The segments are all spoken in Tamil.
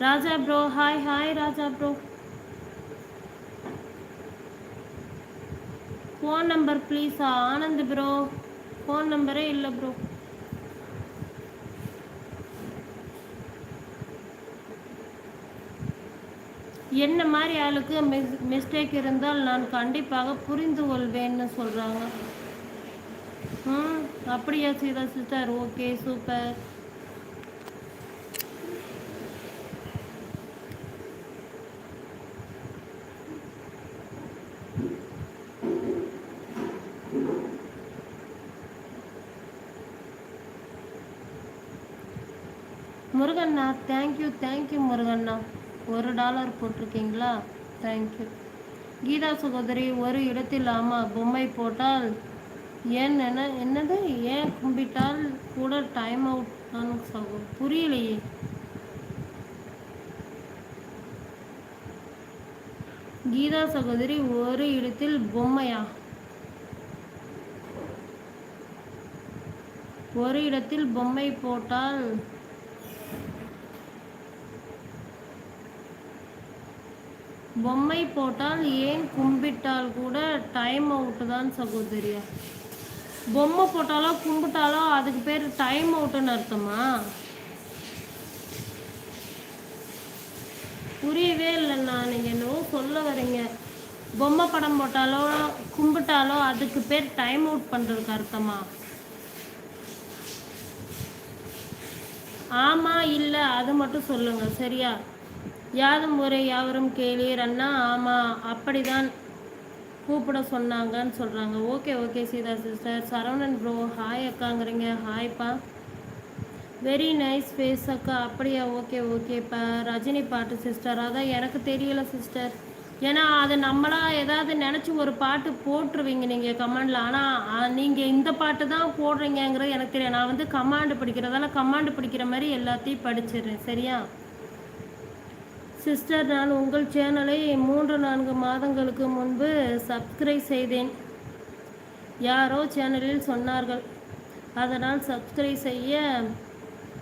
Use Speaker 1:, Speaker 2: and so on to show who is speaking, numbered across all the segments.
Speaker 1: Raja bro hi hi Raja bro. Phone number please Anand bro. Phone நம்பரே இல்லை ப்ரோ. என்ன மாதிரி ஆளுக்கு மிஸ் மிஸ்டேக் இருந்தால் நான் கண்டிப்பாக புரிந்து கொள்வேன்னு சொல்கிறாங்க ம் அப்படியா Sita sister? Okay super. முருகண்ணா thank you thank you முருகண்ணா. ஒரு டாலர் போட்டிருக்கீங்களா? தேங்க்யூ கீதா சகோதரி ஒரு இடத்தில் ஆமாம் பொம்மை போட்டால் ஏன் என்ன என்னது? ஏன் கும்பிட்டால் கூட டைம் அவுட் தான் சகோ புரியலையே. கீதா சகோதரி ஒரு இடத்தில் பொம்மையா? ஒரு இடத்தில் பொம்மை போட்டால் பொம்மை போட்டால் ஏன் கும்பிட்டால் கூட டைம் அவுட்டு தான் சகோதரியா? பொம்மை போட்டாலோ கும்பிட்டாலோ அதுக்கு பேர் டைம் அவுட்டுன்னு அர்த்தமா? புரியவே இல்லைண்ணா நீங்கள் என்னவோ சொல்ல வரீங்க. பொம்மை படம் போட்டாலோ கும்பிட்டாலோ அதுக்கு பேர் டைம் அவுட் பண்ணுறதுக்கு அர்த்தமா? ஆமாம் இல்லை அது மட்டும் சொல்லுங்கள் சரியா? யாதும் ஒரு யாவரும் கேளீர் அண்ணா ஆமாம் அப்படிதான் கூப்பிட சொன்னாங்கன்னு சொல்கிறாங்க okay okay Sita sister Saravanan bro hi அக்காங்கிறீங்க. ஹாய்ப்பா வெரி நைஸ் ஃபேஸ் அக்கா. அப்படியா? ஓகே ஓகேப்பா ரஜினி பாட்டு சிஸ்டர் அதான் எனக்கு தெரியல சிஸ்டர் ஏன்னா அது நம்மளா ஏதாவது நினச்சி ஒரு பாட்டு போட்டுருவீங்க நீங்கள் கமாண்டில் ஆனால் நீங்கள் இந்த பாட்டு தான் போடுறீங்கங்கிறது எனக்கு தெரியும் நான் வந்து கமாண்டு படிக்கிறதால கமாண்டு படிக்கிற மாதிரி எல்லாத்தையும் படிச்சிடுறேன். சரியா? சிஸ்டர் நான் உங்கள் சேனலை மூன்று நான்கு மாதங்களுக்கு முன்பு சப்ஸ்கிரைப் செய்தேன். யாரோ சேனலில் சொன்னார்கள். அதனால் சப்ஸ்கிரைப் செய்ய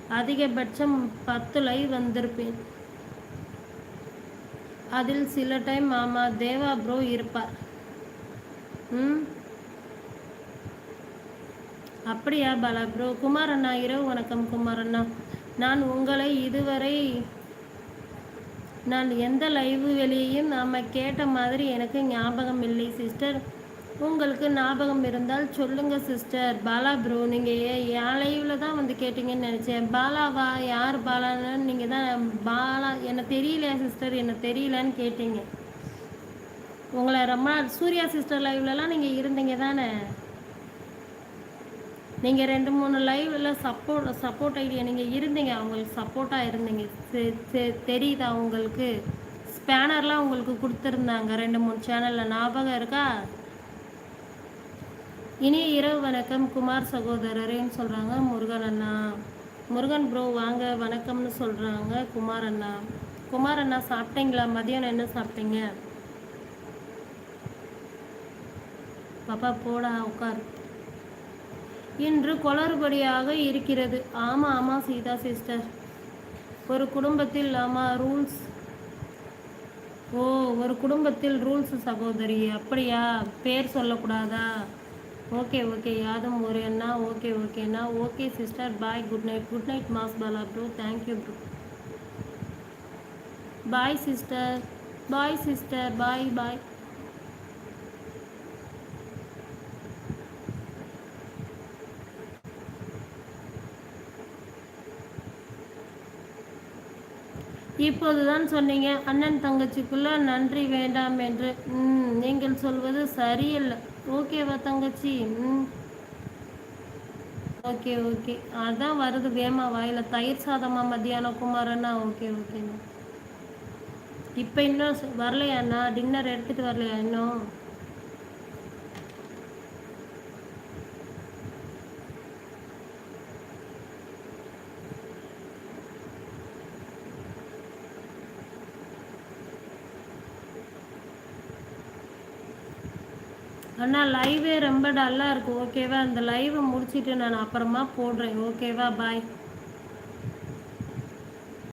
Speaker 1: அதிகபட்சம் பத்து லைவ் வந்திருப்பேன். அதில் சில டைம் மாமா தேவா ப்ரோ இருப்பார். ம்? அப்படியா பாலா ப்ரோ? குமாரண்ணா இரவு வணக்கம் குமாரண்ணா நான் உங்களை இதுவரை நான் எந்த லைவ் வெளியையும் நாம் கேட்ட மாதிரி எனக்கு ஞாபகம் இல்லை சிஸ்டர் உங்களுக்கு ஞாபகம் இருந்தால் சொல்லுங்க சிஸ்டர் பாலா ப்ரோ நீங்கள் என் லைவில் தான் வந்து கேட்டிங்கன்னு நினச்சேன். பாலாவா? யார் பாலான்னு நீங்கள் தான் பாலா எனக்கு தெரியலையா சிஸ்டர் எனக்கு தெரியலன்னு கேட்டீங்க. உங்களை ரொம்ப நாள் சூர்யா சிஸ்டர் லைவ்லலாம் நீங்கள் இருந்தீங்க தானே? நீங்கள் ரெண்டு மூணு லைவில் சப்போர்ட் சப்போர்ட் ஐடியா நீங்கள் இருந்தீங்க அவங்களுக்கு சப்போர்ட்டாக இருந்தீங்க. தெ- தெரியுதா உங்களுக்கு? ஸ்பேனர்லாம் உங்களுக்கு கொடுத்துருந்தாங்க ரெண்டு மூணு சேனலில் ஞாபகம் இருக்கா? இனிய இரவு வணக்கம் குமார் சகோதரரேன்னு சொல்கிறாங்க முருகன் அண்ணா. முருகன் ப்ரோ வாங்க வணக்கம்னு சொல்கிறாங்க குமார் அண்ணா. குமார் அண்ணா சாப்பிட்டீங்களா? மதியானம் என்ன சாப்பிட்டீங்க? பாப்பா போடா உட்காரு. இன்று குளறுபடியாக இருக்கிறது. ஆமாம் ஆமாம் சீதா சிஸ்டர் ஒரு குடும்பத்தில் ஆமாம் ரூல்ஸ் ஓ ஒரு குடும்பத்தில் ரூல்ஸ் சகோதரி அப்படியா? பேர் சொல்லக்கூடாதா? ஓகே ஓகே யாதும் ஒரு அண்ணா ஓகே ஓகேண்ணா okay sister bye good night good night mass Bala bro thank you bro bye sister bye sister bye bye இப்போதுதான் சொன்னீங்க அண்ணன் தங்கச்சிக்குள்ள நன்றி வேண்டாம் என்று. ம் நீங்கள் சொல்வது சரியில்லை. ஓகேவா தங்கச்சி? ம். Okay okay. அதான் வருது வேமா வாயில. தயிர் சாதமா மத்தியானம் குமாரண்ணா? ஓகே ஓகேண்ணா. இப்போ இன்னும் வரலையாண்ணா? டின்னர் எடுத்துட்டு வரலையா இன்னும்? அண்ணா லைவே ரொம்ப டல்லாக இருக்கு. ஓகேவா அந்த லைவை முடிச்சிட்டு நான் அப்புறமா போடுறேன். ஓகேவா பாய்